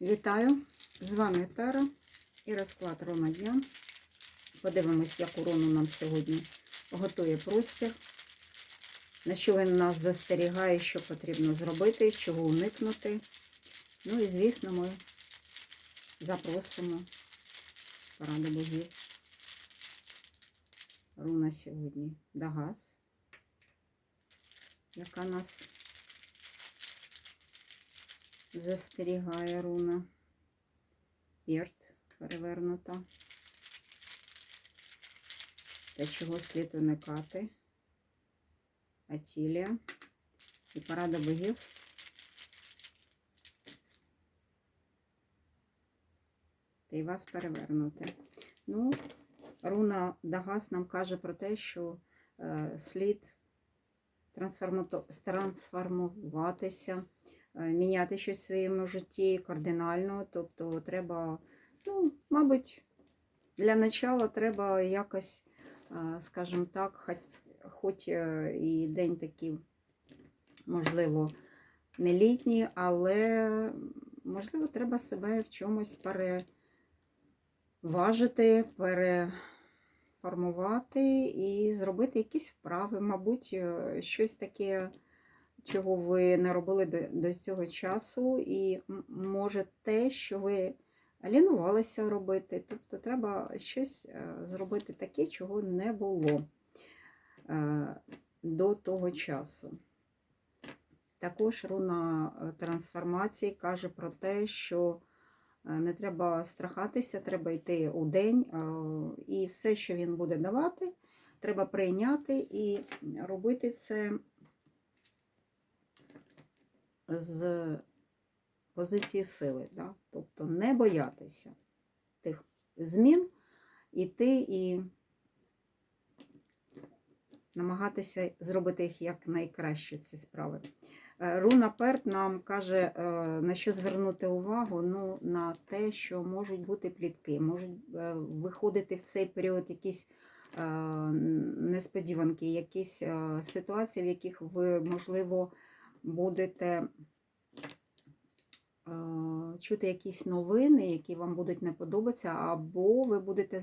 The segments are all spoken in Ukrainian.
Вітаю! З вами Тара і розклад Рона дня. Подивимось, яку руну нам сьогодні готує простір, на що він нас застерігає, що потрібно зробити, чого уникнути. Ну і, звісно, ми запросимо поради богів. Руна сьогодні Дагас, яка нас застерігає руна. Ірт перевернута. Та чого слід уникати. Атілія. І парада богів. Та й вас перевернути. Ну, руна Дагас нам каже про те, що е, слід трансформато- трансформуватися міняти щось в своєму житті кардинально. Тобто треба, ну, мабуть, для начала треба якось, е, скажімо так, хоч, хоч е, і день такий, можливо, не літній, але, можливо, треба себе в чомусь переважити, переформувати і зробити якісь вправи, мабуть, е, щось таке чого ви не робили до, до цього часу, і може те, що ви лінувалися робити. Тобто треба щось е, зробити таке, чого не було е, до того часу. Також руна е, трансформації каже про те, що не треба страхатися, треба йти у день, і все, що він буде давати, треба прийняти і робити це з позиції сили, да? тобто не боятися тих змін, іти і намагатися зробити їх як найкраще ці справи. Е, Руна Перт нам каже, е, на що звернути увагу, ну, на те, що можуть бути плітки, можуть е, виходити в цей період якісь несподіванки, якісь ситуації, в яких ви, можливо, будете е, чути якісь новини, які вам будуть не подобатися, або ви будете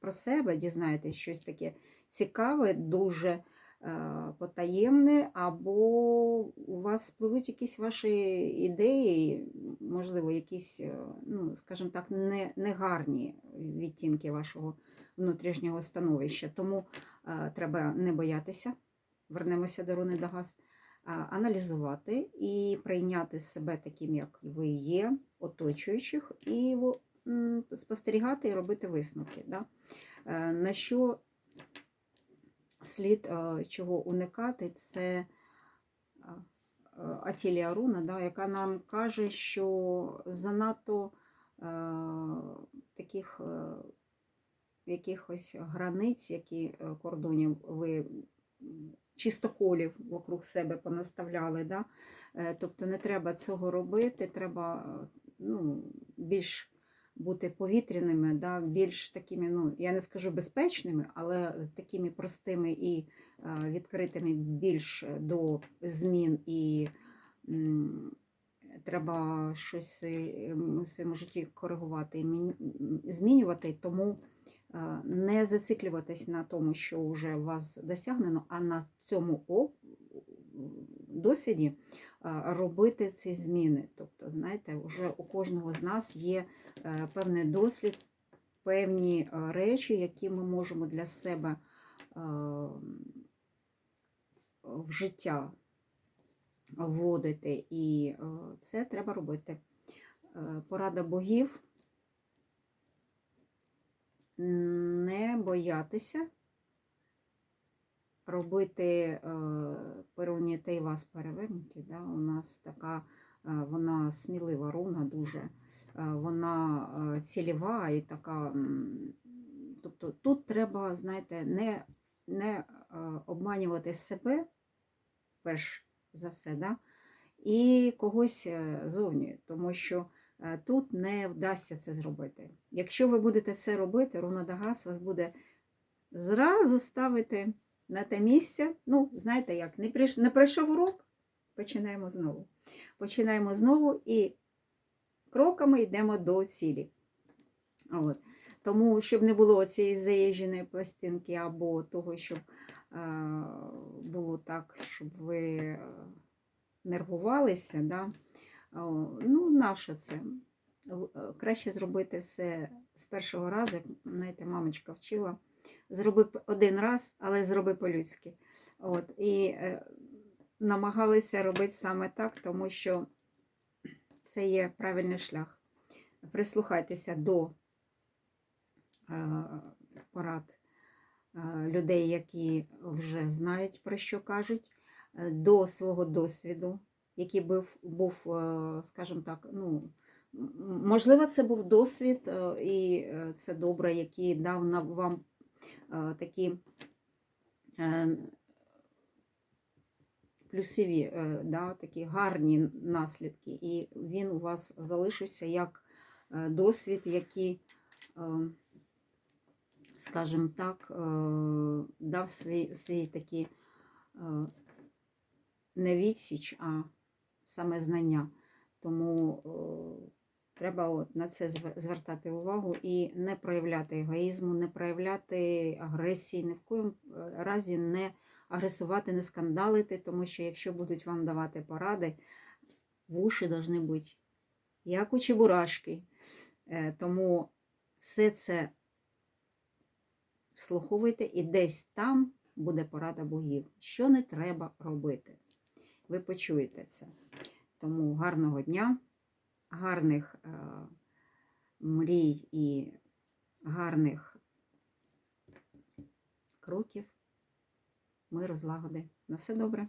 про себе дізнаєтесь щось таке цікаве, дуже е, потаємне, або у вас спливуть якісь ваші ідеї, можливо, якісь, е, ну, скажімо так, не, негарні відтінки вашого внутрішнього становища. Тому треба не боятися. Вернемося до Руни Дагас а, аналізувати і прийняти себе таким, як ви є, оточуючих, і спостерігати і робити висновки. Да? Е, На що слід е, чого уникати, це е, Атілія Руна, да, яка нам каже, що занадто таких якихось границь, які кордонів ви чистоколів вокруг себе понаставляли. Да? Е, Тобто не треба цього робити, треба е, ну, більш бути повітряними, да? більш такими, ну, я не скажу безпечними, але такими простими і е, відкритими більш до змін і треба щось в своєму житті коригувати і змінювати, тому не зациклюватись на тому, що вже у вас досягнено, а на цьому досвіді робити ці зміни. Тобто, знаєте, вже у кожного з нас є е, певний досвід, певні речі, які ми можемо для себе в життя вводити, і це треба робити. Е, Порада богів не боятися робити е, перунітей вас перевернуті. Да? У нас така, е, вона смілива руна дуже, е, вона цільова і така. Тобто тут треба, знаєте, не, не обманювати себе, перш за все, да? і когось зовні, тому що тут не вдасться це зробити. Якщо ви будете це робити, Рунадагас вас буде зразу ставити на те місце. Ну, знаєте як, не, прийш... не пройшов урок, починаємо знову. Починаємо знову і кроками йдемо до цілі. От. Тому, щоб не було цієї заїждженої пластинки або того, щоб е, було так, щоб ви е, нервувалися, да? Ну, нащо це? Е, Краще зробити все з першого разу, як, знаєте, мамочка вчила. Зроби один раз, але зроби по-людськи. От, і е, намагалися робити саме так, тому що це є правильний шлях. Прислухайтеся до е, порад е, людей, які вже знають, про що кажуть, е, до свого досвіду, який був, був е, скажімо так, ну, можливо, це був досвід, е, і е, це добре, який дав вам такі плюсові, е, да, такі гарні наслідки, і він у вас залишився як досвід, який, скажімо так, дав свій, свій такі е, не відсіч, а саме знання. Тому е, треба от на це звертати увагу і не проявляти егоїзму, не проявляти агресії, ні в коєму е, разі не агресувати, не скандалити, тому що якщо будуть вам давати поради, вуші повинні бути як у чебурашки. Е, Тому все це вслуховуйте і десь там буде порада богів, що не треба робити. Ви почуєте це. Тому гарного дня, гарних е, мрій і гарних кроків, миру, злагоди. На все добре.